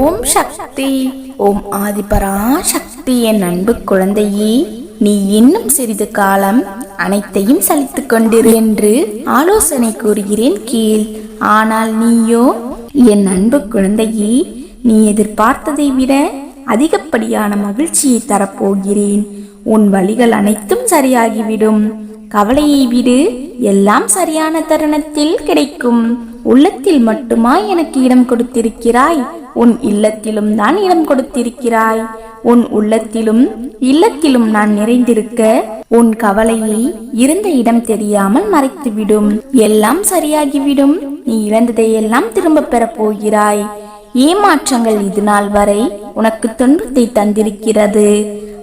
ஓம் சக்தி. ஓம் ஆதிபரா சக்தி என் அன்பு குழந்தையே நீ இன்னும் சிறிது காலம் அனைத்தையும் சலித்துக் கொண்டிரு என்று ஆலோசனை கூறுகிறேன் கீழ். ஆனால் நீயோ என் அன்பு குழந்தையே நீ எதிர்பார்த்ததை விட அதிகப்படியான மகிழ்ச்சியை தரப்போகிறேன். உன் வழிகள் அனைத்தும் சரியாகிவிடும். கவலையை விடு. எல்லாம் சரியான தருணத்தில் கிடைக்கும். உள்ளத்தில் மட்டுமா எனக்கு இடம் கொடுத்திருக்கிறாய். உன் இல்லத்திலும் தான் இடம் கொடுத்திருக்கிறாய். உன் உள்ளத்திலும் இல்லத்திலும் நான் நிறைந்திருக்க உன் கவலையை இருந்த இடம் தெரியாமல் மறைத்துவிடும். எல்லாம் சரியாகிவிடும். நீ இழந்ததை எல்லாம் திரும்ப பெறப் போகிறாய். ஏமாற்றங்கள் இது நாள் வரை உனக்கு துன்பத்தை தந்திருக்கிறது.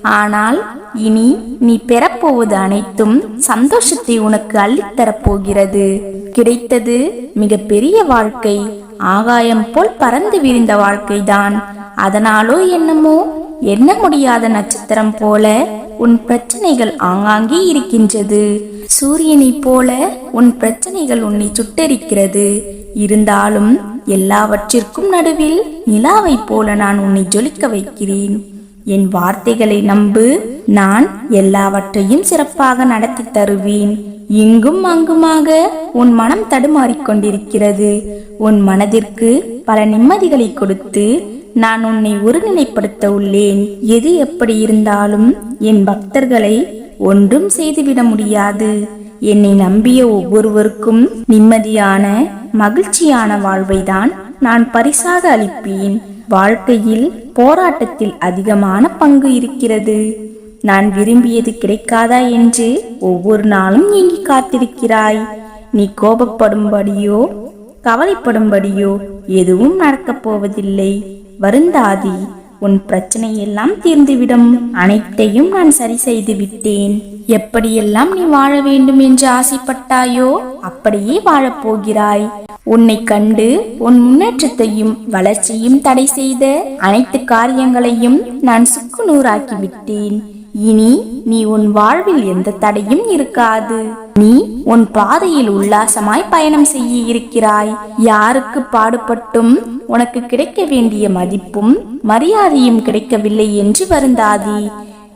ஆனால் இனி நீ பெறப்போவது அனைத்தும் சந்தோஷத்தை உனக்கு அள்ளித்தரப் போகிறது கிடைத்தது மிக பெரிய வாழ்க்கை. ஆகாயம் போல் பறந்து விரிந்த வாழ்க்கைதான். அதனாலோ என்னமோ எண்ண முடியாத நட்சத்திரம் போல உன் பிரச்சனைகள் ஆங்காங்கே இருக்கின்றது. சூரியனைப் போல உன் பிரச்சனைகள் உன்னை சுட்டரிக்கிறது. இருந்தாலும் எல்லாவற்றிற்கும் நடுவில் நிலாவைப் போல நான் உன்னை ஜொலிக்க வைக்கிறேன். என் வார்த்தைகளை நம்பு. நான் எல்லாவற்றையும் சிறப்பாக நடத்தி தருவேன். இங்கும் அங்குமாக உன் மனம் தடுமாறிக் கொண்டிருக்கிறது உன் மனதிற்கு பல நிம்மதிகளை கொடுத்து நான் உன்னை ஒருநிலைப்படுத்த உள்ளேன் எது எப்படி இருந்தாலும் என் பக்தர்களை ஒன்றும் செய்துவிட முடியாது. என்னை நம்பிய ஒவ்வொருவருக்கும் நிம்மதியான மகிழ்ச்சியான வாழ்வை தான் நான் பரிசாக அளிப்பேன். வாழ்க்கையில் போராட்டத்தில் அதிகமான பங்கு இருக்கிறது. நான் விரும்பியது கிடைக்காதா என்று ஒவ்வொரு நாளும் நீங்கி காத்திருக்கிறாய். நீ கோபப்படும்படியோ கவலைப்படும்படியோ எதுவும் நடக்கப் போவதில்லை. வருந்தாதி உன் பிரச்சனை எல்லாம் தீர்ந்துவிடும். அனைத்தையும் நான் சரி செய்து விட்டேன் எப்படியெல்லாம் நீ வாழ வேண்டும் என்று ஆசைப்பட்டாயோ அப்படியே வாழப் போகிறாய். உன்னை கண்டு உன் முன்னேற்றத்தையும் வளர்ச்சியும் தடை செய்த அனைத்து காரியங்களையும் நான் சுக்கு நூறாக்கிவிட்டேன் இனி நீ உன் வாழ்வில் எந்த தடையும் இருக்காது. நீ உன் பாதையில் உல்லாசமாய் பயணம் செய்ய இருக்கிறாய். யாருக்கு பாடுபட்டும் உனக்கு கிடைக்க வேண்டிய மதிப்பும் மரியாதையும் கிடைக்கவில்லை என்று வருந்தாதி.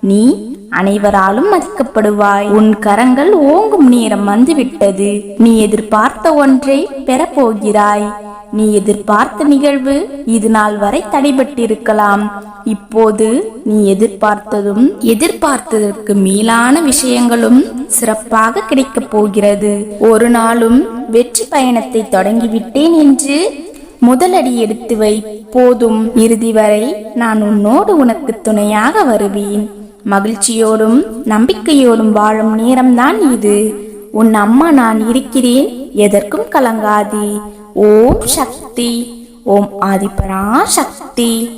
நீ அனைவராலும் மதிக்கப்படுவாய். உன் கரங்கள் ஓங்கும் நேரம் வந்துவிட்டது. நீ எதிர்பார்த்த ஒன்றை பெறப்போகிறாய். நீ எதிர்பார்த்த நிகழ்வு இது நாள் வரை தடைபட்டிருக்கலாம். இப்போது நீ எதிர்பார்த்ததும் எதிர்பார்த்ததற்கு மேலான விஷயங்களும் சிறப்பாக கிடைக்கப் போகிறது. ஒரு நாளும் வெற்றி பயணத்தை தொடங்கிவிட்டேன் என்று முதலடி எடுத்து வை. போதும் இறுதி வரை நான் உன்னோடு உனக்கு துணையாக வருவேன். மகிழ்ச்சியோடும் நம்பிக்கையோடும் வாழும் நேரம்தான் இது. உன் அம்மா நான் இருக்கிறேன் எதற்கும் கலங்காதே. ஓம் சக்தி. ஓம் ஆதிபரா சக்தி